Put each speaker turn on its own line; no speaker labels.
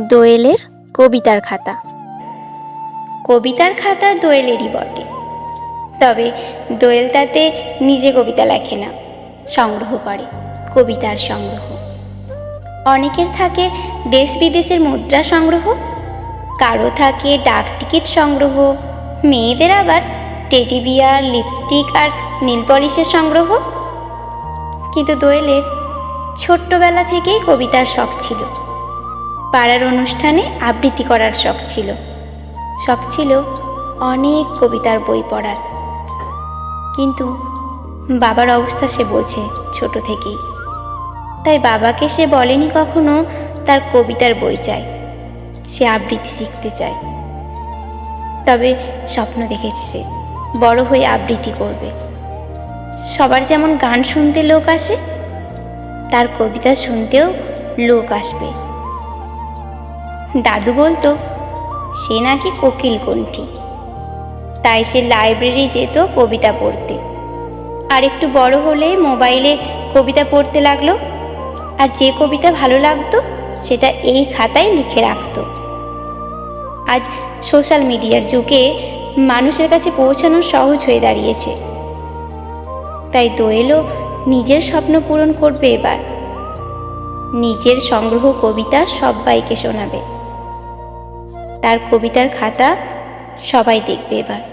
দোয়েলের কবিতার খাতা।
কবিতার খাতা দোয়েলেরই বটে। তবে দোয়েল তাতে নিজে কবিতা লেখে না, সংগ্রহ করে, কবিতার সংগ্রহ। অনেকের থাকে দেশ বিদেশের মুদ্রা সংগ্রহ, কারও থাকে ডাক টিকিট সংগ্রহ, মেয়েদের আবার টেডি বিয়ার, লিপস্টিক আর নীল পলিশের সংগ্রহ। কিন্তু দোয়েলের ছোট্টবেলা থেকেই কবিতার শখ ছিল। পাড়ার অনুষ্ঠানে আবৃত্তি করার শখ ছিল। শখ ছিল অনেক কবিতার বই পড়ার। কিন্তু বাবার অবস্থা সে বোঝে ছোট থেকেই। তাই বাবাকে সে বলেনি কখনো তার কবিতার বই চাই। সে আবৃত্তি শিখতে চায়। তবে স্বপ্ন দেখেছে সে, বড় হয়ে আবৃত্তি করবে। সবার যেমন গান শুনতে লোক আসে, তার কবিতা শুনতেও লোক আসবে। দাদু বলতো, সে নাকি কোকিল কণ্ঠী তাই সে লাইব্রেরি যেত কবিতা পড়তে। আর একটু বড় হলে মোবাইলে কবিতা পড়তে লাগল। আর যে কবিতা ভালো লাগতো, সেটা এই খাতায় লিখে রাখতো। আজ সোশ্যাল মিডিয়ার যুগে মানুষের কাছে পৌঁছানো সহজ হয়ে দাঁড়িয়েছে। তাই দোয়েলও নিজের স্বপ্ন পূরণ করবে এবার। নিজের সংগ্রহ কবিতা সবাইকে শোনাবে। তার কবিতার খাতা সবাই দেখবে এবার।